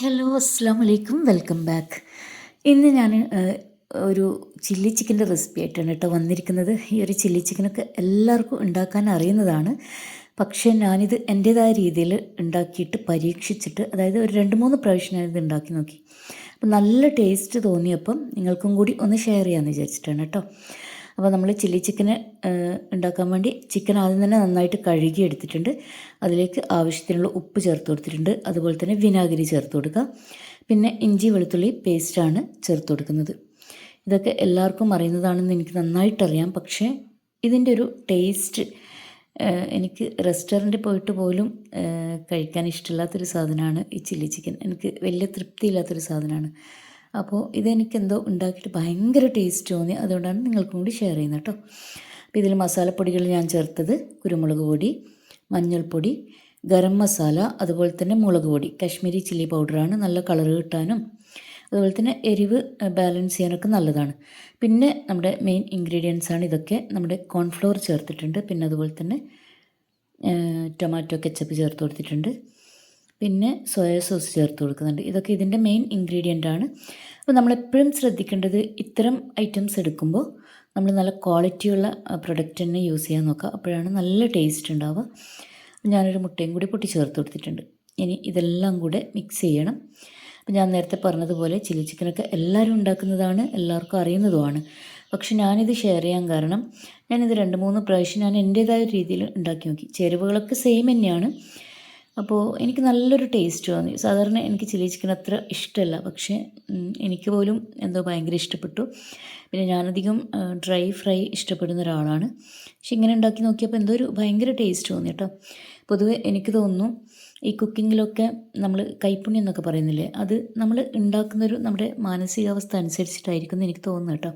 Hello അസ്സാം വലൈക്കും welcome back ഇന്ന് ഞാൻ ഒരു ചില്ലി ചിക്കന്റെ റെസിപ്പി ആയിട്ടാണ് കേട്ടോ വന്നിരിക്കുന്നത്. ഈ ഒരു ചില്ലി ചിക്കനൊക്കെ എല്ലാവർക്കും ഉണ്ടാക്കാൻ അറിയുന്നതാണ്. പക്ഷേ ഞാനിത് എന്റേതായ രീതിയിൽ ഉണ്ടാക്കിയിട്ട് പരീക്ഷിച്ചിട്ട് അതായത് ഒരു രണ്ട് മൂന്ന് പ്രാവശ്യം ഞാനിത് ഉണ്ടാക്കി നോക്കി. അപ്പം നല്ല ടേസ്റ്റ് തോന്നിയപ്പം നിങ്ങൾക്കും കൂടി ഒന്ന് ഷെയർ ചെയ്യാമെന്ന് വിചാരിച്ചിട്ടാണ് കേട്ടോ. അപ്പോൾ നമ്മൾ ചില്ലി ചിക്കന് ഉണ്ടാക്കാൻ വേണ്ടി ചിക്കൻ ആദ്യം തന്നെ നന്നായിട്ട് കഴുകി എടുത്തിട്ടുണ്ട്. അതിലേക്ക് ആവശ്യത്തിനുള്ള ഉപ്പ് ചേർത്ത് കൊടുത്തിട്ടുണ്ട്. അതുപോലെ തന്നെ വിനാഗിരി ചേർത്ത് കൊടുക്കുക. പിന്നെ ഇഞ്ചി വെളുത്തുള്ളി പേസ്റ്റാണ് ചേർത്ത് കൊടുക്കുന്നത്. ഇതൊക്കെ എല്ലാവർക്കും അറിയുന്നതാണെന്ന് എനിക്ക് നന്നായിട്ടറിയാം. പക്ഷേ ഇതിന്റെ ഒരു ടേസ്റ്റ് എനിക്ക് റെസ്റ്റോറന്റിൽ പോയിട്ട് പോലും കഴിക്കാൻ ഇഷ്ടമില്ലാത്തൊരു സാധനമാണ് ഈ ചില്ലി ചിക്കൻ. എനിക്ക് വലിയ തൃപ്തിയില്ലാത്തൊരു സാധനമാണ്. അപ്പോൾ ഇതെനിക്കെന്തോ ഉണ്ടാക്കിയിട്ട് ഭയങ്കര ടേസ്റ്റ് തോന്നി. അതുകൊണ്ടാണ് നിങ്ങൾക്കും കൂടി ഷെയർ ചെയ്യുന്നത് കേട്ടോ അപ്പോൾ ഇതിൽ മസാലപ്പൊടികൾ ഞാൻ ചേർത്തത് കുരുമുളക് പൊടി മഞ്ഞൾപ്പൊടി ഗരം മസാല അതുപോലെ തന്നെ മുളക് പൊടി. കാശ്മീരി ചില്ലി പൗഡറാണ് നല്ല കളർ കിട്ടാനും അതുപോലെ തന്നെ എരിവ് ബാലൻസ് ചെയ്യാനൊക്കെ നല്ലതാണ്. പിന്നെ നമ്മുടെ മെയിൻ ഇൻഗ്രീഡിയൻസ് ആണ് ഇതൊക്കെ. നമ്മുടെ കോൺഫ്ലോർ ചേർത്തിട്ടുണ്ട്. പിന്നെ അതുപോലെ തന്നെ ടൊമാറ്റോ കെച്ചപ്പ് ചേർത്ത് കൊടുത്തിട്ടുണ്ട്. പിന്നെ സോയ സോസ് ചേർത്ത് കൊടുക്കുന്നുണ്ട്. ഇതൊക്കെ ഇതിന്റെ മെയിൻ ഇൻഗ്രീഡിയന്റ് ആണ്. അപ്പോൾ നമ്മളെപ്പോഴും ശ്രദ്ധിക്കേണ്ടത് ഇത്തരം ഐറ്റംസ് എടുക്കുമ്പോൾ നമ്മൾ നല്ല ക്വാളിറ്റിയുള്ള പ്രൊഡക്റ്റ് തന്നെ യൂസ് ചെയ്യാൻ നോക്കുക. അപ്പോഴാണ് നല്ല ടേസ്റ്റ് ഉണ്ടാവുക. ഞാനൊരു മുട്ടയും കൂടി പൊട്ടി ചേർത്ത് കൊടുത്തിട്ടുണ്ട്. ഇനി ഇതെല്ലാം കൂടെ മിക്സ് ചെയ്യണം. അപ്പം ഞാൻ നേരത്തെ പറഞ്ഞതുപോലെ ചില്ലി ചിക്കനൊക്കെ എല്ലാവരും ഉണ്ടാക്കുന്നതാണ് എല്ലാവർക്കും അറിയുന്നതുമാണ്. പക്ഷെ ഞാനിത് ഷെയർ ചെയ്യാൻ കാരണം ഞാനിത് രണ്ട് മൂന്ന് പ്രാവശ്യം ഞാൻ എന്റേതായ രീതിയിൽ ഉണ്ടാക്കി നോക്കി. ചേരുവകളൊക്കെ സെയിം തന്നെയാണ്. അപ്പോൾ എനിക്ക് നല്ലൊരു ടേസ്റ്റ് തോന്നി സാധാരണ എനിക്ക് ചില്ലി ചിക്കൻ അത്ര ഇഷ്ടമല്ല പക്ഷേ എനിക്ക് പോലും എന്തോ ഭയങ്കര ഇഷ്ടപ്പെട്ടു. പിന്നെ ഞാനധികം ഡ്രൈ ഫ്രൈ ഇഷ്ടപ്പെടുന്ന ഒരാളാണ്. പക്ഷെ ഇങ്ങനെ ഉണ്ടാക്കി നോക്കിയപ്പോൾ എന്തോ ഒരു ഭയങ്കര ടേസ്റ്റ് തോന്നി കേട്ടോ. പൊതുവെ എനിക്ക് തോന്നുന്നു ഈ കുക്കിങ്ങിലൊക്കെ നമ്മൾ കൈപ്പുണ്യം എന്നൊക്കെ പറയുന്നില്ലേ അത് നമ്മൾ ഉണ്ടാക്കുന്നൊരു നമ്മുടെ മാനസികാവസ്ഥ അനുസരിച്ചിട്ടായിരിക്കും എനിക്ക് തോന്നുന്നു കേട്ടോ.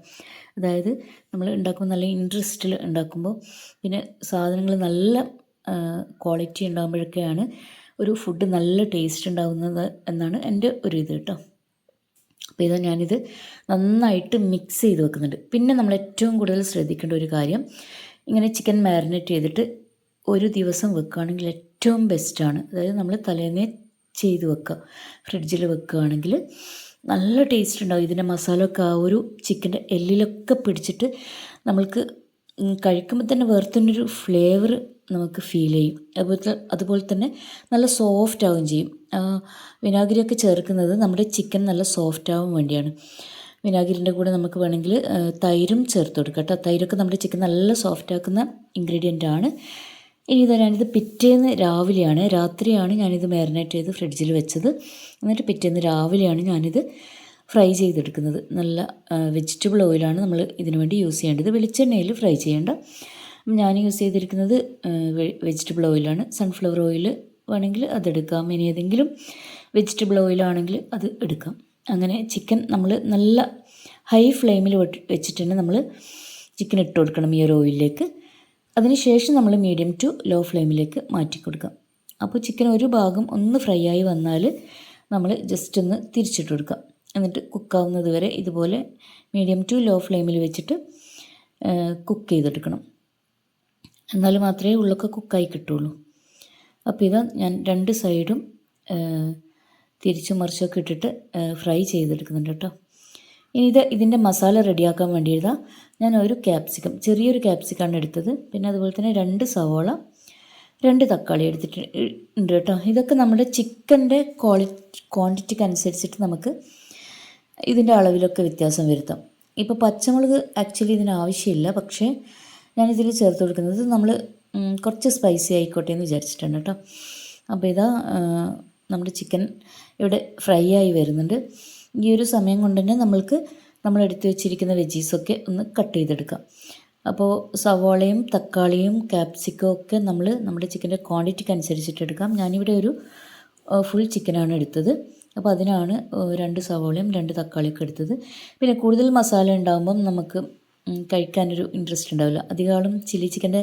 അതായത് നമ്മൾ ഉണ്ടാക്കുമ്പോൾ നല്ല ഇൻട്രസ്റ്റിൽ ഉണ്ടാക്കുമ്പോൾ പിന്നെ സാധനങ്ങൾ നല്ല ക്വാളിറ്റി ഉണ്ടാകുമ്പോഴൊക്കെയാണ് ഒരു ഫുഡ് നല്ല ടേസ്റ്റ് ഉണ്ടാകുന്നത് എന്നാണ് എന്റെ ഒരു ഇത് കേട്ടോ. അപ്പോൾ ഇത് ഞാനിത് നന്നായിട്ട് മിക്സ് ചെയ്ത് വെക്കുന്നുണ്ട്. പിന്നെ നമ്മൾ ഏറ്റവും കൂടുതൽ ശ്രദ്ധിക്കേണ്ട ഒരു കാര്യം ഇങ്ങനെ ചിക്കൻ മാരിനേറ്റ് ചെയ്തിട്ട് ഒരു ദിവസം വെക്കുകയാണെങ്കിൽ ഏറ്റവും ബെസ്റ്റാണ് അതായത് നമ്മൾ തലേന്നേ ചെയ്ത് വെക്കുക. ഫ്രിഡ്ജിൽ വെക്കുകയാണെങ്കിൽ നല്ല ടേസ്റ്റ് ഉണ്ടാവും. ഇതിന്റെ മസാല ഒക്കെ ആ ഒരു ചിക്കന്റെ എല്ലിലൊക്കെ പിടിച്ചിട്ട് നമ്മൾക്ക് കഴിക്കുമ്പോൾ തന്നെ വേറെ തന്നെ ഒരു ഫ്ലേവർ നമുക്ക് ഫീൽ ചെയ്യും. അതുപോലെ അതുപോലെ തന്നെ നല്ല സോഫ്റ്റ് ആവുകയും ചെയ്യും. വിനാഗിരിയൊക്കെ ചേർക്കുന്നത് നമ്മുടെ ചിക്കൻ നല്ല സോഫ്റ്റ് ആവാൻ വേണ്ടിയാണ്. വിനാഗിരിന്റെ കൂടെ നമുക്ക് വേണമെങ്കിൽ തൈരും ചേർത്ത് കൊടുക്കാം കേട്ടോ. തൈരൊക്കെ നമ്മുടെ ചിക്കൻ നല്ല സോഫ്റ്റ് ആക്കുന്ന ഇൻഗ്രീഡിയന്റ് ആണ്. ഇനി ഇതാ ഞാനിത് പിറ്റേന്ന് രാവിലെയാണ് രാത്രിയാണ് ഞാനിത് മാരിനേറ്റ് ചെയ്ത് ഫ്രിഡ്ജിൽ വെച്ചത്. എന്നിട്ട് പിറ്റേന്ന് രാവിലെയാണ് ഞാനിത് ഫ്രൈ ചെയ്തെടുക്കുന്നത്. നല്ല വെജിറ്റബിൾ ഓയിലാണ് നമ്മൾ ഇതിനു വേണ്ടി യൂസ് ചെയ്യേണ്ടത്. വെളിച്ചെണ്ണയിൽ ഫ്രൈ ചെയ്യേണ്ട. ഞാൻ യൂസ് ചെയ്തിരിക്കുന്നത് വെജിറ്റബിൾ ഓയിലാണ് സൺഫ്ലവർ ഓയിൽ വേണമെങ്കിൽ അതെടുക്കാം ഇനി ഏതെങ്കിലും വെജിറ്റബിൾ ഓയിലാണെങ്കിൽ അത് എടുക്കാം. അങ്ങനെ ചിക്കൻ നമ്മൾ നല്ല ഹൈ ഫ്ലെയിമിൽ വെച്ചിട്ട് തന്നെ നമ്മൾ ചിക്കൻ ഇട്ട് കൊടുക്കണം ഈ ഒരു ഓയിലിലേക്ക് അതിനുശേഷം നമ്മൾ മീഡിയം ടു ലോ ഫ്ലെയിമിലേക്ക് മാറ്റി കൊടുക്കാം. അപ്പോൾ ചിക്കൻ ഒരു ഭാഗം ഒന്ന് ഫ്രൈ ആയി വന്നാൽ നമ്മൾ ജസ്റ്റ് ഒന്ന് തിരിച്ചിട്ട് കൊടുക്കാം. എന്നിട്ട് കുക്കാവുന്നത് വരെ ഇതുപോലെ മീഡിയം ടു ലോ ഫ്ലെയിമിൽ വെച്ചിട്ട് കുക്ക് ചെയ്തെടുക്കണം. എന്നാൽ മാത്രമേ ഉള്ളൊക്കെ കുക്കായി കിട്ടുള്ളൂ. അപ്പോൾ ഇത് ഞാൻ രണ്ട് സൈഡും തിരിച്ചും മറിച്ചൊക്കെ ഇട്ടിട്ട് ഫ്രൈ ചെയ്തെടുക്കുന്നുണ്ട് കേട്ടോ. ഇനി ഇത് ഇതിന്റെ മസാല റെഡിയാക്കാൻ വേണ്ടി ഞാൻ ഒരു ക്യാപ്സിക്കം ചെറിയൊരു ക്യാപ്സിക്കാണ് എടുത്തത്. പിന്നെ അതുപോലെ തന്നെ രണ്ട് സവോള രണ്ട് തക്കാളി എടുത്തിട്ട് ഉണ്ട് കേട്ടോ. ഇതൊക്കെ നമ്മുടെ ചിക്കന്റെ ക്വാളിറ്റി ക്വാണ്ടിറ്റിക്ക് അനുസരിച്ചിട്ട് നമുക്ക് ഇതിന്റെ അളവിലൊക്കെ വ്യത്യാസം വരുത്താം. ഇപ്പോൾ പച്ചമുളക് ആക്ച്വലി ഇതിന് ആവശ്യമില്ല പക്ഷേ ഞാനിതിൽ ചേർത്ത് കൊടുക്കുന്നത്. നമ്മൾ കുറച്ച് സ്പൈസി ആയിക്കോട്ടെ എന്ന് വിചാരിച്ചിട്ടുണ്ട് കേട്ടോ. അപ്പോൾ ഇതാ നമ്മുടെ ചിക്കൻ ഇവിടെ ഫ്രൈ ആയി വരുന്നുണ്ട്. ഈ ഒരു സമയം കൊണ്ട് തന്നെ നമ്മൾക്ക് നമ്മൾ എടുത്തു വെച്ചിരിക്കുന്ന വെജീസൊക്കെ ഒന്ന് കട്ട് ചെയ്തെടുക്കാം. അപ്പോൾ സവോളയും തക്കാളിയും ക്യാപ്സിക്കും ഒക്കെ നമ്മൾ നമ്മുടെ ചിക്കന്റെ ക്വാണ്ടിറ്റിക്ക് അനുസരിച്ചിട്ട് എടുക്കാം. ഞാനിവിടെ ഒരു ഫുൾ ചിക്കനാണ് എടുത്തത്. അപ്പോൾ അതിനാണ് രണ്ട് സവോളയും രണ്ട് തക്കാളിയൊക്കെ എടുത്തത്. പിന്നെ കൂടുതൽ മസാല ഉണ്ടാകുമ്പം നമുക്ക് കഴിക്കാനൊരു ഇൻട്രസ്റ്റ് ഉണ്ടാവില്ല. അധികമാളും ചില്ലി ചിക്കന്റെ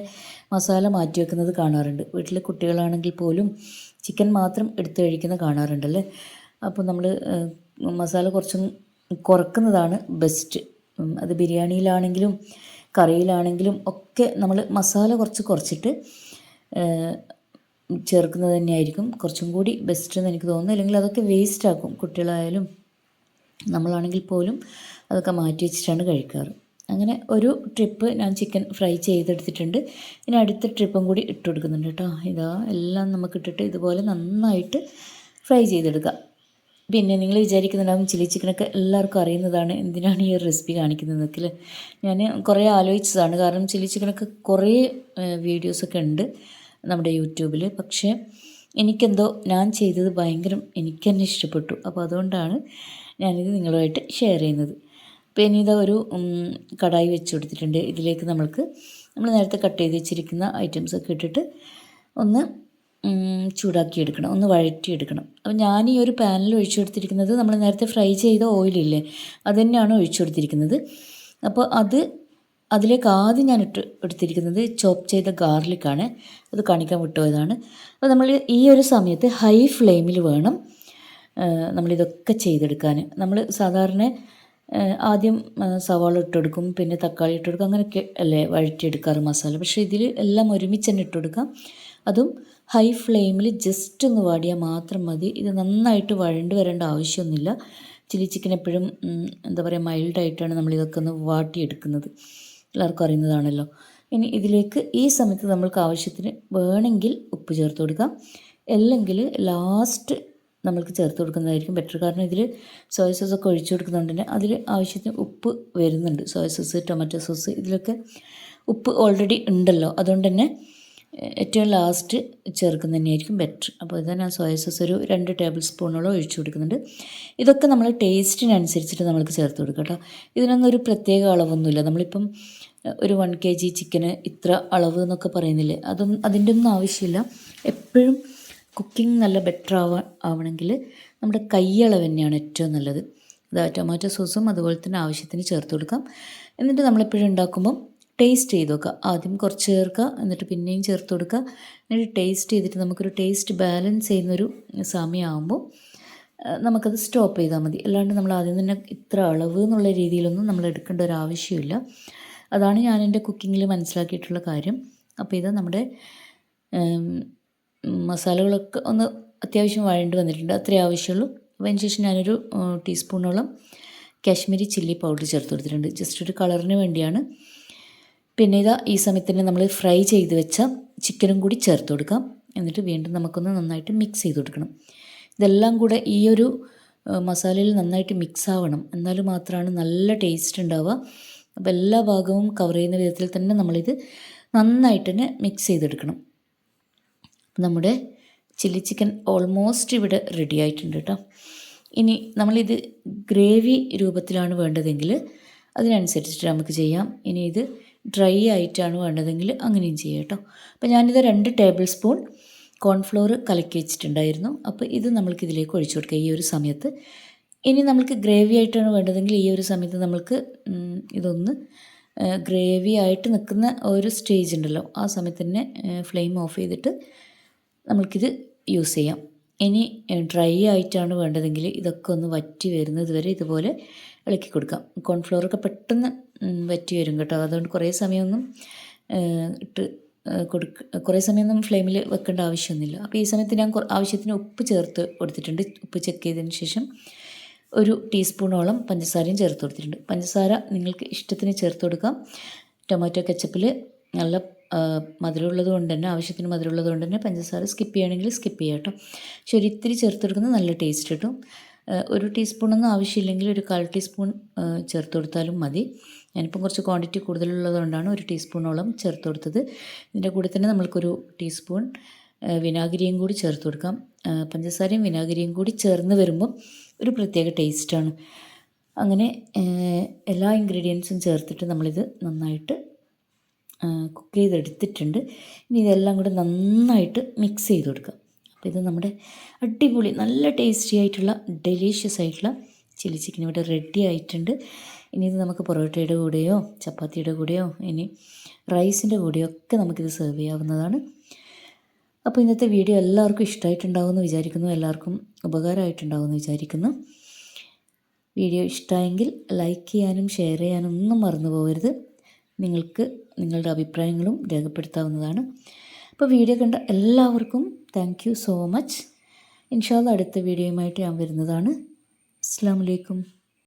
മസാല മാറ്റി വെക്കുന്നത് കാണാറുണ്ട്. വീട്ടിലെ കുട്ടികളാണെങ്കിൽ പോലും ചിക്കൻ മാത്രം എടുത്ത് കഴിക്കുന്ന കാണാറുണ്ടല്ലേ അപ്പോൾ നമ്മൾ മസാല കുറച്ചും കുറക്കുന്നതാണ് ബെസ്റ്റ് അത് ബിരിയാണിയിലാണെങ്കിലും കറിയിലാണെങ്കിലും ഒക്കെ നമ്മൾ മസാല കുറച്ച് കുറച്ചിട്ട് ചേർക്കുന്നത് തന്നെയായിരിക്കും. കുറച്ചും കൂടി ബെസ്റ്റ് എന്ന് എനിക്ക് തോന്നുന്നു. അല്ലെങ്കിൽ അതൊക്കെ വേസ്റ്റ് ആക്കും. കുട്ടികളായാലും നമ്മളാണെങ്കിൽ പോലും അതൊക്കെ മാറ്റി വെച്ചിട്ടാണ് കഴിക്കാറ്. അങ്ങനെ ഒരു ട്രിപ്പ് ഞാൻ ചിക്കൻ ഫ്രൈ ചെയ്തെടുത്തിട്ടുണ്ട്. ഇനി അടുത്ത ട്രിപ്പും കൂടി ഇട്ട് കൊടുക്കുന്നുണ്ട് കേട്ടോ. ഇതാ എല്ലാം നമുക്ക് ഇട്ടിട്ട് ഇതുപോലെ നന്നായിട്ട് ഫ്രൈ ചെയ്തെടുക്കുക പിന്നെ നിങ്ങൾ വിചാരിക്കുന്നുണ്ടാവും ചില്ലി ചിക്കനൊക്കെ എല്ലാവർക്കും അറിയുന്നതാണ് എന്തിനാണ് ഈ റെസിപ്പി കാണിക്കുന്നതെന്നൊക്കെ ഞാൻ കുറേ ആലോചിച്ചതാണ്. കാരണം ചില്ലി ചിക്കനൊക്കെ കുറേ വീഡിയോസൊക്കെ ഉണ്ട് നമ്മുടെ യൂട്യൂബിൽ പക്ഷേ എനിക്കെന്തോ ഞാൻ ചെയ്തത് ഭയങ്കരം എനിക്ക് തന്നെ ഇഷ്ടപ്പെട്ടു. അപ്പോൾ അതുകൊണ്ടാണ് ഞാനിത് നിങ്ങളുമായിട്ട് ഷെയർ ചെയ്യുന്നത്. പിന്നെ ഒരു കടായി വെച്ച് കൊടുത്തിട്ടുണ്ട് ഇതിലേക്ക് നമ്മൾക്ക് നമ്മൾ നേരത്തെ കട്ട് ചെയ്ത് വെച്ചിരിക്കുന്ന ഐറ്റംസ് ഒക്കെ ഇട്ടിട്ട് ഒന്ന് ചൂടാക്കി എടുക്കണം ഒന്ന് വഴറ്റി എടുക്കണം അപ്പം ഞാൻ ഈ ഒരു പാനിൽ ഒഴിച്ചു കൊടുത്തിരിക്കുന്നത് നമ്മൾ നേരത്തെ ഫ്രൈ ചെയ്ത ഓയിലില്ലേ അത് തന്നെയാണ് ഒഴിച്ചു കൊടുത്തിരിക്കുന്നത് അപ്പോൾ അത് അതിലേക്ക് ആദ്യം ഞാൻ ഇട്ട് എടുത്തിരിക്കുന്നത് ചോപ്പ് ചെയ്ത ഗാർലിക്കാണ് അത് കാണിക്കാൻ വിട്ടുപോയതാണ്. അപ്പോൾ നമ്മൾ ഈ ഒരു സമയത്ത് ഹൈ ഫ്ലെയിമിൽ വേണം നമ്മളിതൊക്കെ ചെയ്തെടുക്കാൻ. നമ്മൾ സാധാരണ ആദ്യം സവാള ഇട്ടെടുക്കും പിന്നെ തക്കാളി ഇട്ടെടുക്കും അങ്ങനെയൊക്കെ അല്ലേ വഴറ്റിയെടുക്കാറ് മസാല. പക്ഷേ ഇതിൽ എല്ലാം ഒരുമിച്ച് തന്നെ ഇട്ടെടുക്കാം. അതും ഹൈ ഫ്ലെയിമിൽ ജസ്റ്റ് ഒന്ന് വാടിയാൽ മാത്രം മതി. ഇത് നന്നായിട്ട് വഴണ്ട് വരേണ്ട ആവശ്യമൊന്നുമില്ല. ചില്ലി ചിക്കൻ എപ്പോഴും എന്താ പറയുക മൈൽഡായിട്ടാണ് നമ്മൾ ഇതൊക്കെ ഒന്ന് വാട്ടിയെടുക്കുന്നത്. എല്ലാവർക്കും അറിയുന്നതാണല്ലോ. ഇനി ഇതിലേക്ക് ഈ സമയത്ത് നമ്മൾക്ക് ആവശ്യത്തിന് വേണമെങ്കിൽ ഉപ്പ് ചേർത്ത് കൊടുക്കാം. അല്ലെങ്കിൽ ലാസ്റ്റ് നമ്മൾക്ക് ചേർത്ത് കൊടുക്കുന്നതായിരിക്കും. ബെറ്റർ കാരണം ഇതിൽ സോയ സോസ് ഒക്കെ ഒഴിച്ചു കൊടുക്കുന്നതുകൊണ്ട് തന്നെ അതിൽ ആവശ്യത്തിന് ഉപ്പ് വരുന്നുണ്ട്. സോയ സോസ് ടൊമാറ്റോ സോസ് ഇതിലൊക്കെ ഉപ്പ് ഓൾറെഡി ഉണ്ടല്ലോ. അതുകൊണ്ട് തന്നെ ഏറ്റവും ലാസ്റ്റ് ചേർക്കുന്നത് തന്നെയായിരിക്കും ബെറ്റർ അപ്പോൾ ഇത് ഞാൻ സോയ സോസ് ഒരു രണ്ട് ടേബിൾ സ്പൂണോളം ഒഴിച്ചു കൊടുക്കുന്നുണ്ട്. ഇതൊക്കെ നമ്മൾ ടേസ്റ്റിനനുസരിച്ചിട്ട് നമ്മൾക്ക് ചേർത്ത് കൊടുക്കുക കേട്ടോ. ഇതിനൊന്നും ഒരു പ്രത്യേക അളവൊന്നുമില്ല. നമ്മളിപ്പം ഒരു വൺ കെ ജി ചിക്കന് ഇത്ര അളവ് എന്നൊക്കെ പറയുന്നില്ലേ? അതൊന്നും അതിന്റെ ഒന്നും ആവശ്യമില്ല. എപ്പോഴും കുക്കിംഗ് നല്ല ബെറ്റർ ആവാ ആവണമെങ്കിൽ നമ്മുടെ കൈയളവ് തന്നെയാണ് ഏറ്റവും നല്ലത്. അതാ ടൊമാറ്റോ സോസും അതുപോലെ തന്നെ ആവശ്യത്തിന് ചേർത്ത് കൊടുക്കാം. എന്നിട്ട് നമ്മളെപ്പോഴും ഉണ്ടാക്കുമ്പം ടേസ്റ്റ് ചെയ്ത് നോക്കുക. ആദ്യം കുറച്ച് ചേർക്കുക എന്നിട്ട് പിന്നെയും ചേർത്ത് കൊടുക്കുക. എന്നിട്ട് ടേസ്റ്റ് ചെയ്തിട്ട് നമുക്കൊരു ടേസ്റ്റ് ബാലൻസ് ചെയ്യുന്നൊരു സമയമാകുമ്പോൾ നമുക്കത് സ്റ്റോപ്പ് ചെയ്താൽ മതി. അല്ലാണ്ട് നമ്മൾ ആദ്യം തന്നെ ഇത്ര അളവ് എന്നുള്ള രീതിയിലൊന്നും നമ്മൾ എടുക്കേണ്ട ഒരു ആവശ്യമില്ല. അതാണ് ഞാൻ എന്റെ കുക്കിങ്ങിൽ മനസ്സിലാക്കിയിട്ടുള്ള കാര്യം. അപ്പോൾ ഇത് നമ്മുടെ മസാലകളൊക്കെ ഒന്ന് അത്യാവശ്യം വഴണ്ട് വന്നിട്ടുണ്ട്. അത്രേ ആവശ്യമുള്ളൂ. അപ്പോൾ അതിന് ശേഷം ഞാനൊരു ടീസ്പൂണോളം കാശ്മീരി ചില്ലി പൗഡർ ചേർത്ത് കൊടുത്തിട്ടുണ്ട്. ജസ്റ്റ് ഒരു കളറിന് വേണ്ടിയാണ്. പിന്നെ ഇതാ ഈ സമയത്ത് തന്നെ നമ്മൾ ഫ്രൈ ചെയ്ത് വെച്ച ചിക്കനും കൂടി ചേർത്ത് കൊടുക്കാം. എന്നിട്ട് വീണ്ടും നമുക്കൊന്ന് നന്നായിട്ട് മിക്സ് ചെയ്ത് കൊടുക്കണം. ഇതെല്ലാം കൂടെ ഈ ഒരു മസാലയിൽ നന്നായിട്ട് മിക്സ് ആവണം. എന്നാൽ മാത്രമാണ് നല്ല ടേസ്റ്റ് ഉണ്ടാവുക. അപ്പോൾ എല്ലാ ഭാഗവും കവർ ചെയ്യുന്ന വിധത്തിൽ തന്നെ നമ്മളിത് നന്നായിട്ട് തന്നെ മിക്സ് ചെയ്തെടുക്കണം. നമ്മുടെ ചില്ലി ചിക്കൻ ഓൾമോസ്റ്റ് ഇവിടെ റെഡി ആയിട്ടുണ്ട് കേട്ടോ ഇനി നമ്മളിത് ഗ്രേവി രൂപത്തിലാണ് വേണ്ടതെങ്കിൽ അതിനനുസരിച്ചിട്ട് നമുക്ക് ചെയ്യാം. ഇനി ഇത് ഡ്രൈ ആയിട്ടാണ് വേണ്ടതെങ്കിൽ അങ്ങനെയും ചെയ്യാം കേട്ടോ അപ്പോൾ ഞാനിത് രണ്ട് ടേബിൾ സ്പൂൺ കോൺഫ്ലോർ കലക്കി വെച്ചിട്ടുണ്ടായിരുന്നു. അപ്പോൾ ഇത് നമ്മൾക്ക് ഇതിലേക്ക് ഒഴിച്ചു കൊടുക്കുക ഈ ഒരു സമയത്ത്. ഇനി നമ്മൾക്ക് ഗ്രേവി ആയിട്ടാണ് വേണ്ടതെങ്കിൽ ഈ ഒരു സമയത്ത് നമ്മൾക്ക് ഇതൊന്ന് ഗ്രേവി ആയിട്ട് നിൽക്കുന്ന ഒരു സ്റ്റേജ് ഉണ്ടല്ലോ. ആ സമയത്ത് തന്നെ ഫ്ലെയിം ഓഫ് ചെയ്തിട്ട് നമ്മൾക്കിത് യൂസ് ചെയ്യാം. ഇനി ഡ്രൈ ആയിട്ടാണ് വേണ്ടതെങ്കിൽ ഇതൊക്കെ ഒന്ന് വറ്റി വരുന്നത് വരെ ഇതുപോലെ ഇളക്കി കൊടുക്കാം. കോൺഫ്ലോറൊക്കെ പെട്ടെന്ന് വറ്റി വരും കേട്ടോ. അതുകൊണ്ട് കുറേ സമയമൊന്നും ഇട്ട് കൊടുക്ക കുറേ സമയമൊന്നും ഫ്ലെയിമിൽ വെക്കേണ്ട ആവശ്യമൊന്നുമില്ല. അപ്പോൾ ഈ സമയത്ത് ഞാൻ ആവശ്യത്തിന് ഉപ്പ് ചേർത്ത് കൊടുത്തിട്ടുണ്ട്. ഉപ്പ് ചെക്ക് ചെയ്തതിന് ശേഷം ഒരു ടീസ്പൂണോളം പഞ്ചസാരയും ചേർത്ത് കൊടുത്തിട്ടുണ്ട്. പഞ്ചസാര നിങ്ങൾക്ക് ഇഷ്ടത്തിന് ചേർത്ത് കൊടുക്കാം. ടൊമാറ്റോ കെച്ചപ്പിൽ നല്ല മധുരമുള്ളത് കൊണ്ട് തന്നെ ആവശ്യത്തിന് മധുരമുള്ളത് കൊണ്ട് തന്നെ പഞ്ചസാര സ്കിപ്പ് ചെയ്യണമെങ്കിൽ സ്കിപ്പ് ചെയ്യാം കേട്ടോ. പക്ഷെ ഒരിത്തിരി ചേർത്തെടുക്കുന്നത് നല്ല ടേസ്റ്റ് കിട്ടും. ഒരു ടീസ്പൂണൊന്നും ആവശ്യമില്ലെങ്കിൽ ഒരു കാൽ ടീസ്പൂൺ ചേർത്ത് കൊടുത്താലും മതി. ഞാനിപ്പം കുറച്ച് ക്വാണ്ടിറ്റി കൂടുതലുള്ളത് കൊണ്ടാണ് ഒരു ടീസ്പൂണോളം ചേർത്ത് കൊടുത്തത്. ഇതിന്റെ കൂടെ തന്നെ നമ്മൾക്കൊരു ടീസ്പൂൺ വിനാഗിരിയും കൂടി ചേർത്ത് കൊടുക്കാം. പഞ്ചസാരയും വിനാഗിരിയും കൂടി ചേർന്ന് വരുമ്പം ഒരു പ്രത്യേക ടേസ്റ്റാണ് അങ്ങനെ എല്ലാ ഇൻഗ്രീഡിയൻസും ചേർത്തിട്ട് നമ്മളിത് നന്നായിട്ട് കുക്ക് ചെയ്തെടുത്തിട്ടുണ്ട്. ഇനി ഇതെല്ലാം കൂടെ നന്നായിട്ട് മിക്സ് ചെയ്ത് കൊടുക്കുക അപ്പോൾ ഇത് നമ്മുടെ അടിപൊളി നല്ല ടേസ്റ്റി ആയിട്ടുള്ള ഡെലീഷ്യസ് ആയിട്ടുള്ള ചില്ലി ചിക്കൻ ഇവിടെ റെഡി ആയിട്ടുണ്ട്. ഇനി ഇത് നമുക്ക് പൊറോട്ടയുടെ കൂടെയോ ചപ്പാത്തിയുടെ കൂടെയോ ഇനി റൈസിന്റെ കൂടെയോ ഒക്കെ നമുക്കിത് സെർവ് ചെയ്യാവുന്നതാണ്. അപ്പോൾ ഇന്നത്തെ വീഡിയോ എല്ലാവർക്കും ഇഷ്ടമായിട്ടുണ്ടാവുമെന്ന് വിചാരിക്കുന്നു. എല്ലാവർക്കും ഉപകാരമായിട്ടുണ്ടാവുമെന്ന് വിചാരിക്കുന്നു. വീഡിയോ ഇഷ്ടമായെങ്കിൽ ലൈക്ക് ചെയ്യാനും ഷെയർ ചെയ്യാനും ഒന്നും മറന്നു പോകരുത് നിങ്ങൾക്ക് നിങ്ങളുടെ അഭിപ്രായങ്ങളും രേഖപ്പെടുത്താവുന്നതാണ്. അപ്പോൾ വീഡിയോ കണ്ട എല്ലാവർക്കും താങ്ക് സോ മച്ച് ഇൻഷാല്ല അടുത്ത വീഡിയോയുമായിട്ട് ഞാൻ വരുന്നതാണ്. അസ്സാം വലൈക്കും